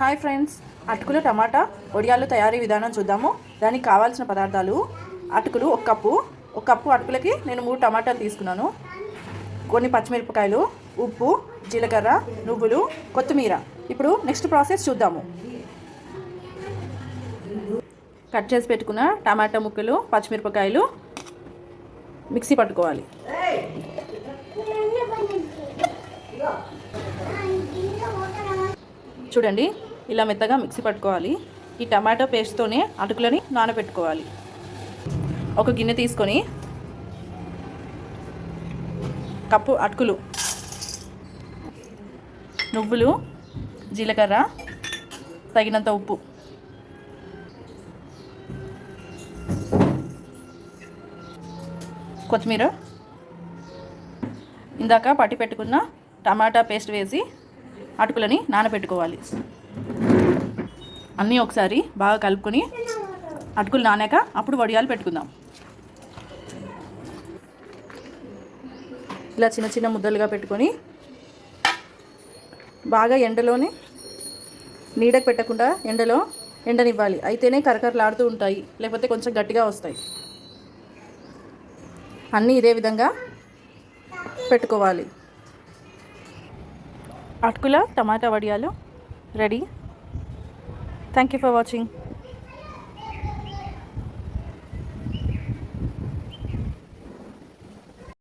Hi friends అటుకులు టమాటా ఒడియాలు తయారీ విధానం చూద్దాము. దానికి కావాల్సిన పదార్థాలు అటుకులు ఒక కప్పు. ఒక కప్పు అటుకులకి నేను మూడు టమాటాలు తీసుకున్నాను. కొన్ని పచ్చిమిరపకాయలు ఉప్పు జీలకర్ర నువ్వులు కొత్తిమీర. ఇప్పుడు నెక్స్ట్ ప్రాసెస్ చూద్దాము. కట్ చేసి పెట్టుకున్న టమాటా ముక్కలు పచ్చిమిరపకాయలు మిక్సీ పట్టుకోవాలి. చూడండి ఇలా మెత్తగా మిక్సీ పట్టుకోవాలి. ఈ టమాటో పేస్ట్తోనే అటుకులని నానబెట్టుకోవాలి. ఒక గిన్నె తీసుకొని కప్పు అటుకులు నువ్వులు జీలకర్ర తగినంత ఉప్పు. కొత్తిమీర. ఇందాక పట్టి పెట్టుకున్న టమాటా పేస్ట్ వేసి అటుకులని నానబెట్టుకోవాలి. అన్నీ ఒకసారి బాగా కలుపుకొని అటుకులు నానాక అప్పుడు వడియాలు పెట్టుకుందాం. ఇలా చిన్న చిన్న ముద్దలుగా పెట్టుకొని బాగా ఎండలోనే నీడకు పెట్టకుండా ఎండలో ఎండనివ్వాలి. అయితేనే కరకరలాడుతూ ఉంటాయి లేకపోతే కొంచెం గట్టిగా వస్తాయి. అన్నీ ఇదే విధంగా పెట్టుకోవాలి. అటుకుల టమాటా వడియాలు ready? Thank you for watching.